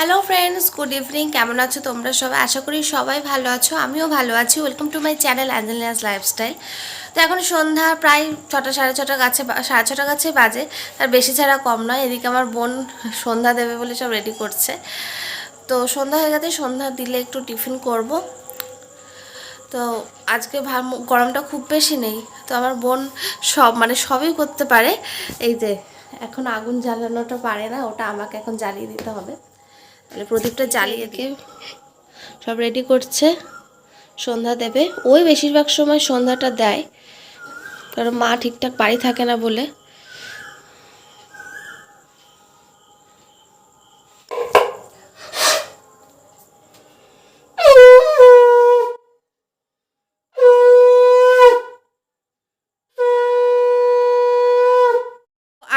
Hello friends good evening কেমন আছো তোমরা সবাই? আশা করি সবাই ভালো আছো। আমিও ভালো আছি। Welcome to my channel Angelina's lifestyle তো এখন সন্ধ্যা, প্রায় ছটা, সাড়ে ছটা গাছে সাড়ে ছটা গাছে বাজে। তার বেশি ছাড়া কম নয়। এদিকে আমার বোন সন্ধ্যা দেবে বলে সব রেডি করছে। তো সন্ধ্যা হয়ে গেছে। সন্ধ্যা দিলে একটু টিফিন করব। তো আজকে গরমটা খুব বেশি নেই। তো আমার বোন সব মানে সবই করতে পারে। এই যে, এখন আগুন জ্বালানোটা পারে না। ওটা আমাকে এখন জ্বালিয়ে দিতে হবে। তাহলে প্রদীপটা জ্বালিয়ে দিয়ে সব রেডি করছে। সন্ধ্যা দেবে। ওই বেশিরভাগ সময় সন্ধ্যাটা দেয়। কারণ মা ঠিকঠাক বাড়ি থাকে না বলে।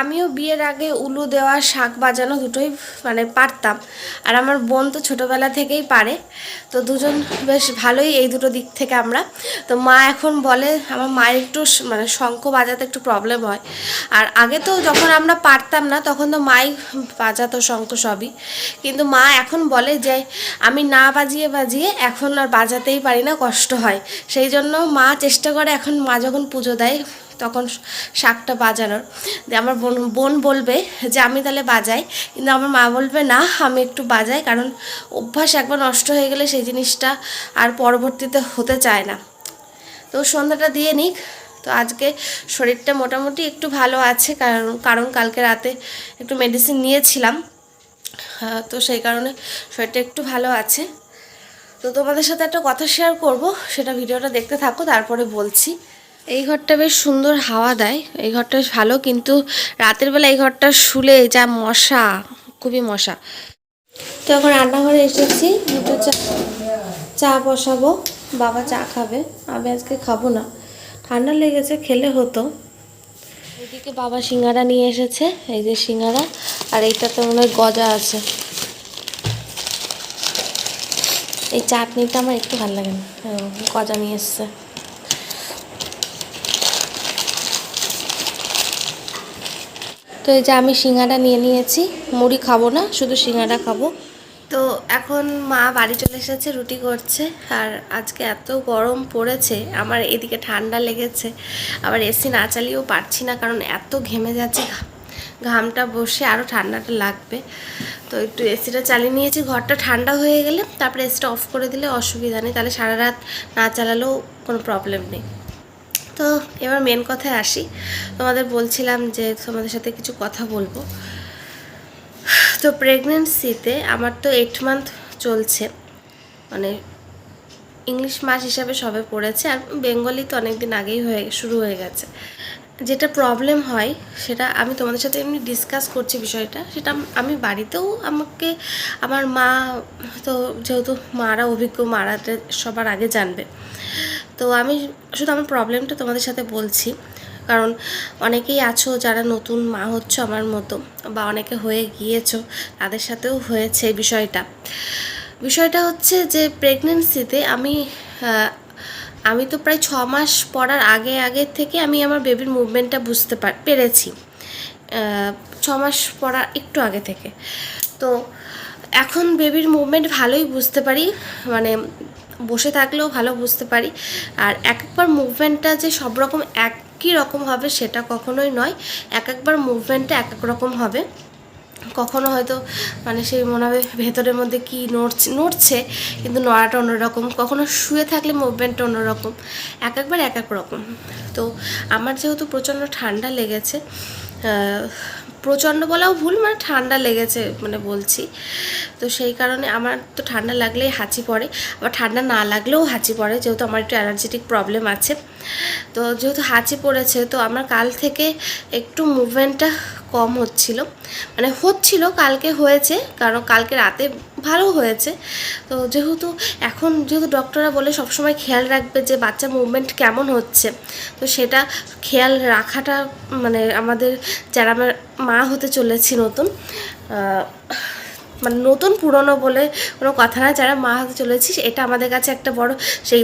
আমিও বিয়ের আগে উলু, দেওয়া, শাক বাজানো দুটোই মানে পারতাম। আর আমার বোন তো ছোটোবেলা থেকেই পারে। তো দুজন বেশ ভালোই এই দুটো দিক থেকে আমরা। তো মা এখন বলে, আমার মায়ের একটু মানে শঙ্খ বাজাতে একটু প্রবলেম হয়। আর আগে তো যখন আমরা পারতাম না, তখন তো মাই বাজাতো শঙ্খ সবই। কিন্তু মা এখন বলে যে, আমি না বাজিয়ে বাজিয়ে এখন আর বাজাতেই পারি না, কষ্ট হয়। সেই জন্য মা চেষ্টা করে, এখন মা যখন পুজো দেয় তখন শাকটা বাজানোর। দিয়ে আমার বোন বোন বলবে যে আমি তাহলে বাজাই। কিন্তু আমার মা বলবে না আমি একটু বাজাই কারণ অভ্যাস একবার নষ্ট হয়ে গেলে সেই জিনিসটা আর পরবর্তীতে হতে চায় না। তো সন্ধ্যাটা দিয়ে নিক। তো আজকে শরীরটা মোটামুটি একটু ভালো আছে কারণ কারণ কালকে রাতে একটু মেডিসিন নিয়েছিলাম। আহ, তো সেই কারণে শরীরটা একটু ভালো আছে। তো তোমাদের সাথে একটা কথা শেয়ার করব সেটা ভিডিওটা দেখতে থাকো তারপরে বলছি। এই ঘরটা বেশ সুন্দর হাওয়া দেয়। এই ঘরটা বেশ ভালো, কিন্তু রাতের বেলা এই ঘরটা শুলে যা মশা, খুবই মশা। তো এখন রান্নাঘরে এসেছি, দুটো চা চা বসাবো, বাবা চা খাবে, আমি আজকে খাব না। ঠান্ডা লেগেছে, খেলে হতো। এদিকে বাবা সিঙ্গারা নিয়ে এসেছে, এই যে সিঙ্গারা, আর এইটাতে মনে হয় গজা আছে। এই চাটনিটা আমার একটু ভালো লাগে না। গজা নিয়ে এসছে। তো এই যে আমি সিঙ্গারা নিয়ে নিয়েছি, মুড়ি খাব না, শুধু সিঙ্গারা খাব। তো এখন মা বাড়ি চলে এসেছে, রুটি করছে, আর আজকে এত গরম পড়েছে, আমার এদিকে ঠান্ডা লেগেছে, আবার এসি না চালিয়েও পারছি না, কারণ এত ঘেমে যাচ্ছে ঘামটা বসে আরও ঠান্ডাটা লাগবে। তো একটু এসিটা চালিয়ে নিয়েছি, ঘরটা ঠান্ডা হয়ে গেলে, তারপরে এসিটা অফ করে দিলে অসুবিধা নেই, তাহলে সারা রাত না চালালেও কোনো প্রবলেম নেই। তো এবার মেন কথায় আসি। তোমাদের বলছিলাম যে তোমাদের সাথে কিছু কথা বলব। তো প্রেগনেন্সিতে আমার তো এইট মান্থ চলছে। মানে ইংলিশ মাস হিসাবে সবে পড়েছে। আর বেঙ্গলি তো অনেক দিন আগেই হয়ে, শুরু হয়ে গেছে। যেটা প্রবলেম হয়, সেটা আমি তোমাদের সাথে এমনি ডিসকাস করছি বিষয়টা, সেটা আমি বাড়িতেও আমাকে, আমার মা তো যেহেতু মারা অভিজ্ঞ মারাতে সবার আগে জানবে। তো আমি শুধু আমার প্রবলেমটা তোমাদের সাথে বলছি, কারণ অনেকেই আছো, যারা নতুন মা হচ্ছ আমার মতো, বা অনেকে হয়ে গিয়েছো, তাদের সাথেও হয়েছে বিষয়টা। বিষয়টা হচ্ছে যে প্রেগনেন্সিতে আমি আমি তো প্রায় ছ মাস পড়ার আগে আগে থেকে আমি আমার বেবির মুভমেন্টটা বুঝতে পার পেরেছি। ছ মাস পড়ার একটু আগে থেকে। তো এখন বেবির মুভমেন্ট ভালোই বুঝতে পারি মানে বসে থাকলেও ভালো বুঝতে পারি। আর এক একবার মুভমেন্টটা যে সব রকম একই রকম হবে সেটা কখনোই নয়, এক একবার মুভমেন্টটা এক এক রকম হবে। কখনো হয়তো মানে সেই মনে হবে ভেতরের মধ্যে কি নড়ছে নড়ছে, কিন্তু নড়াটা অন্যরকম। কখনো শুয়ে থাকলে মুভমেন্টটা অন্যরকম। এক একবার এক এক রকম। তো আমার যেহেতু প্রচণ্ড ঠান্ডা লেগেছে প্রচণ্ড বলাও ভুল মানে ঠান্ডা লেগেছে মানে বলছি। তো সেই কারণে আমার তো ঠান্ডা লাগলেই হাঁচি পড়ে। আবার ঠান্ডা না লাগলেও হাঁচি পড়ে, যেহেতু আমার একটু অ্যালার্জেটিক প্রবলেম আছে। তো যেহেতু হাঁচি পড়েছে, তো আমার কাল থেকে একটু মুভমেন্টটা কম হচ্ছিল। মানে হচ্ছিল, কালকে হয়েছে, কারণ কালকে রাতে ভালো হয়েছে। তো যেহেতু এখন যেহেতু ডক্টররা বলে সবসময় খেয়াল রাখবে যে বাচ্চার মুভমেন্ট কেমন হচ্ছে, তো সেটা খেয়াল রাখাটা মানে আমাদের যারা আমার মা হতে চলেছি নতুন মানে নতুন পুরনো বলে কোনো কথা না, যারা মা হতে চলেছি, এটা আমাদের কাছে একটা বড় সেই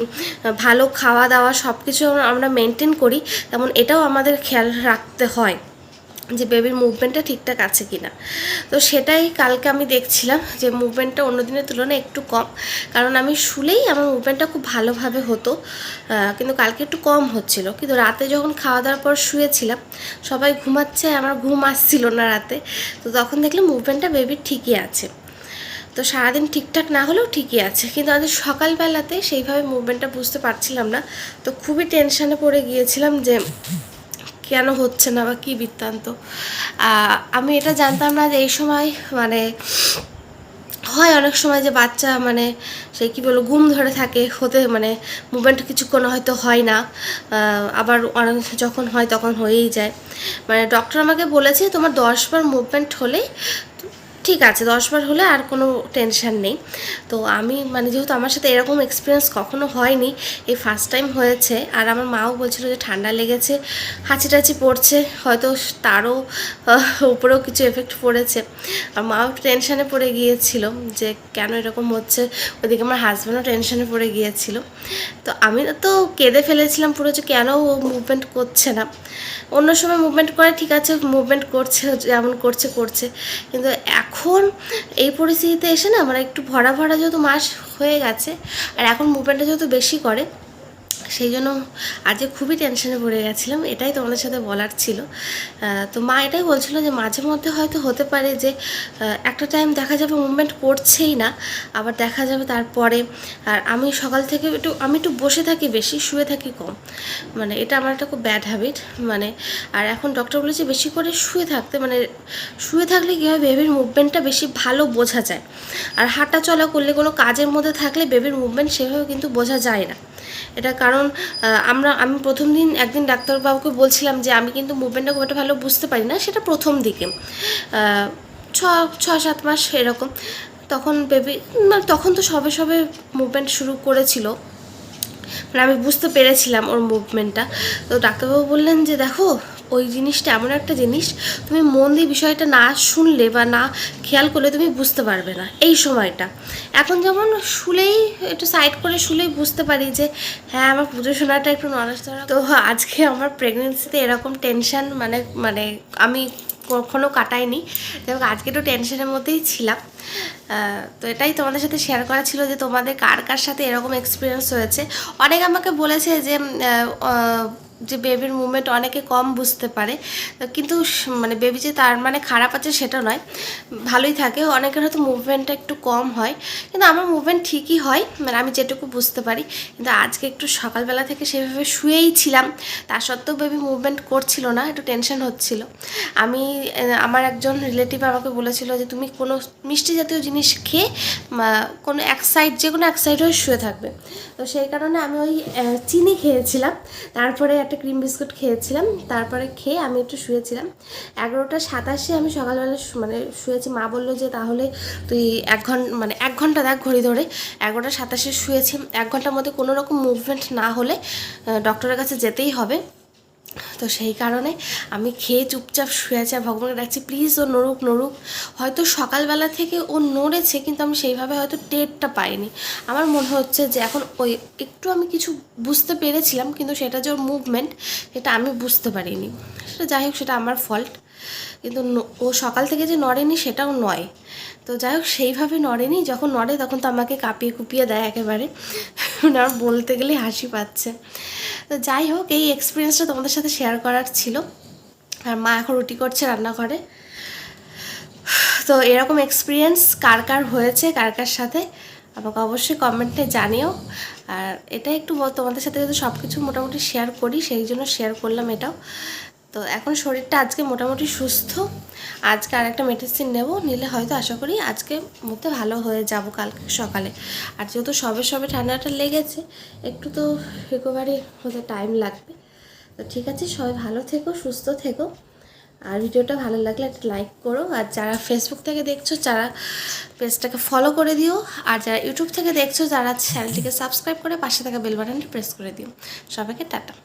ভালো খাওয়া দাওয়া সব কিছু আমরা মেনটেন করি, তেমন এটাও আমাদের খেয়াল রাখতে হয়। যে বেবির মুভমেন্টটা ঠিকঠাক আছে কি না তো সেটাই কালকে আমি দেখছিলাম যে মুভমেন্টটা অন্য দিনের তুলনায় একটু কম। কারণ আমি শুলেই আমার মুভমেন্টটা খুব ভালোভাবে হতো। কিন্তু কালকে একটু কম হচ্ছিল। কিন্তু রাতে যখন খাওয়া দাওয়ার পর শুয়েছিলাম, সবাই ঘুমাচ্ছে, আমার ঘুম আসছিল না রাতে। তো তখন দেখলাম মুভমেন্টটা বেবির ঠিকই আছে। তো সারাদিন ঠিকঠাক না হলেও ঠিকই আছে। কিন্তু আজ সকালবেলাতে সেইভাবে মুভমেন্টটা বুঝতে পারছিলাম না। তো খুবই টেনশানে পড়ে গিয়েছিলাম যে কেন হচ্ছে না বা কী বৃত্তান্ত? আমি এটা জানতাম না যে এই সময় মানে হয় অনেক সময় যে বাচ্চা মানে সে কী বলব, ঘুম ধরে থাকে, হতে মানে মুভমেন্ট কিছুক্ষণ হয়তো হয় না আবার অনেক যখন হয় তখন হয়েই যায়। মানে ডক্টর আমাকে বলেছে তোমার দশবার মুভমেন্ট হলেই ঠিক আছে দশবার হলে আর কোনো টেনশন নেই। তো আমি মানে যেহেতু আমার সাথে এরকম এক্সপিরিয়েন্স কখনো হয়নি, এই ফার্স্ট টাইম হয়েছে। আর আমার মাও বলছিল যে ঠান্ডা লেগেছে হাঁচি টাচি পড়ছে, হয়তো তারও উপরেও কিছু এফেক্ট পড়েছে। আর মাও টেনশানে পড়ে গিয়েছিল যে কেন এরকম হচ্ছে, ওদিকে আমার হাজব্যান্ডও টেনশানে পড়ে গিয়েছিল। তো আমি তো কেঁদে ফেলেছিলাম পুরো যে কেন ও মুভমেন্ট করছে না। অন্য সময় মুভমেন্ট করে, ঠিক আছে মুভমেন্ট করছে, যেমন করছে করছে। কিন্তু এখন এই পরিস্থিতিতে এসে না আমার একটু ভরা ভরা যেহেতু মাস হয়ে গেছে, আর এখন মুভমেন্টটা যেহেতু বেশি করে সেই জন্য আজকে খুবই টেনশনে পড়ে গেছিলাম, এটাই তোমাদের সাথে বলার ছিল। তো মা এটাই বলছিল যে মাঝে মধ্যে হয়তো হতে পারে যে একটা টাইম দেখা যাবে মুভমেন্ট করছেই না, আবার দেখা যাবে তারপরে, আর আমি সকাল থেকে একটু, আমি একটু বসে থাকি বেশি, শুয়ে থাকি কম। মানে এটা আমার একটা খুব ব্যাড হ্যাবিট মানে আর এখন ডক্টর বলেছে বেশি করে শুয়ে থাকতে মানে শুয়ে থাকলে কী হয় বেবির মুভমেন্টটা বেশি ভালো বোঝা যায়। আর হাঁটা চলা করলে কোনো কাজের মধ্যে থাকলে বেবির মুভমেন্ট সেভাবে কিন্তু বোঝা যায় না। এটা কারণ আহ, আমরা আমি প্রথম দিন একদিন ডাক্তারবাবুকে বলছিলাম যে আমি কিন্তু মুভমেন্টটা খুব একটা ভালো বুঝতে পারি না সেটা প্রথম দিকে। ছ ছ সাত মাস এরকম। তখন বেবি মানে তখন তো সবে সবে মুভমেন্ট শুরু করেছিল। মানে আমি বুঝতে পেরেছিলাম ওর মুভমেন্টটা। তো ডাক্তারবাবু বললেন যে দেখো ওই জিনিসটা এমন একটা জিনিস, তুমি মন দিয়ে বিষয়টা না শুনলে বা না খেয়াল করলে তুমি বুঝতে পারবে না, এই সময়টা। এখন যেমন শুলেই, একটু সাইড করে শুলেই বুঝতে পারি যে হ্যাঁ আমার পুজো শোনাটা একটু নড়াচড়া। তো আজকে আমার প্রেগনেন্সিতে এরকম টেনশন মানে মানে আমি কখনো কাটাইনি। যাই আজকে একটু টেনশনের মধ্যেই ছিলাম। তো এটাই তোমাদের সাথে শেয়ার করা ছিল যে তোমাদের কার কার সাথে এরকম এক্সপিরিয়েন্স হয়েছে। অনেক আমাকে বলেছে যে যে বেবির মুভমেন্ট অনেকে কম বুঝতে পারে। কিন্তু মানে বেবি যে তার মানে খারাপ আছে সেটা নয়। ভালোই থাকে, অনেকের হয়তো মুভমেন্টটা একটু কম হয়। কিন্তু আমার মুভমেন্ট ঠিকই হয় মানে আমি যেটুকু বুঝতে পারি। কিন্তু আজকে একটু সকালবেলা থেকে সেভাবে শুয়েই ছিলাম। তা সত্ত্বেও বেবি মুভমেন্ট করছিল না, একটু টেনশন হচ্ছিল। আমি আমার একজন রিলেটিভ আমাকে বলেছিল যে, তুমি কোনো মিষ্টি জাতীয় জিনিস খেয়ে কোনো এক সাইড যে কোনো এক সাইড হয়ে শুয়ে থাকবে। তো সেই কারণে আমি ওই চিনি খেয়েছিলাম। তারপরে একটা ক্রিম বিস্কুট খেয়েছিলাম। তারপরে খেয়ে আমি একটু শুয়েছিলাম। এগারোটা সাতাশে আমি সকালবেলা মানে শুয়েছি। মা বলল যে, তাহলে তুই এক ঘণ্টা মানে এক ঘণ্টা দেখ ঘড়ি ধরে। এগারোটা সাতাশে শুয়েছি। এক ঘণ্টার মধ্যে কোনো রকম মুভমেন্ট না হলে ডক্টরের কাছে যেতেই হবে। তো সেই কারণে আমি খেয়ে চুপচাপ শুয়ে আছি আর ভগবানকে ডাকছি, প্লিজ ও নড়ুক নড়ুক। হয়তো সকালবেলা থেকে ও নড়েছে, কিন্তু আমি সেইভাবে হয়তো টেরটা পাইনি। আমার মনে হচ্ছে যে এখন ওই একটু আমি কিছু বুঝতে পেরেছিলাম, কিন্তু সেটা যে ওর মুভমেন্ট সেটা আমি বুঝতে পারিনি। সেটা যাই হোক, সেটা আমার ফল্ট কিন্তু ও সকাল থেকে যে নড়েনি সেটাও নয়। তো যাই হোক, সেইভাবে নড়েনি, যখন নড়ে তখন তো আমাকে কাঁপিয়ে কুপিয়ে দেয় একেবারে। মানে আমার বলতে গেলে হাসি পাচ্ছে। তো যাই হোক, এই এক্সপিরিয়েন্সটা তোমাদের সাথে শেয়ার করার ছিল। আর মা এখন রুটি করছে রান্নাঘরে। তো এরকম এক্সপিরিয়েন্স কার কার হয়েছে, কার কার সাথে, আমাকে অবশ্যই কমেন্টে জানিও। আর এটা একটু তোমাদের সাথে যদি সব কিছু মোটামুটি শেয়ার করি, সেই জন্য শেয়ার করলাম এটাও। তো এখন শরীরটা আজকে মোটামুটি সুস্থ। আজকে আর একটা মেডিসিন নেব, নিলে হয়তো আশা করি আজকে মধ্যে ভালো হয়ে যাব কালকে সকালে। আর যেহেতু সবে সবে ঠান্ডাটা লেগেছে, একটু তো রিকভারি হতে টাইম লাগবে। তো ঠিক আছে, সবাই ভালো থেকো, সুস্থ থেকো। আর ভিডিওটা ভালো লাগলে একটা লাইক করো। আর যারা ফেসবুক থেকে দেখছ যারা পেজটাকে ফলো করে দিও। আর যারা ইউটিউব থেকে দেখছ যারা চ্যানেলটিকে সাবস্ক্রাইব করে পাশে থাকা বেল বাটনটি প্রেস করে দিও। সবাইকে টাটা।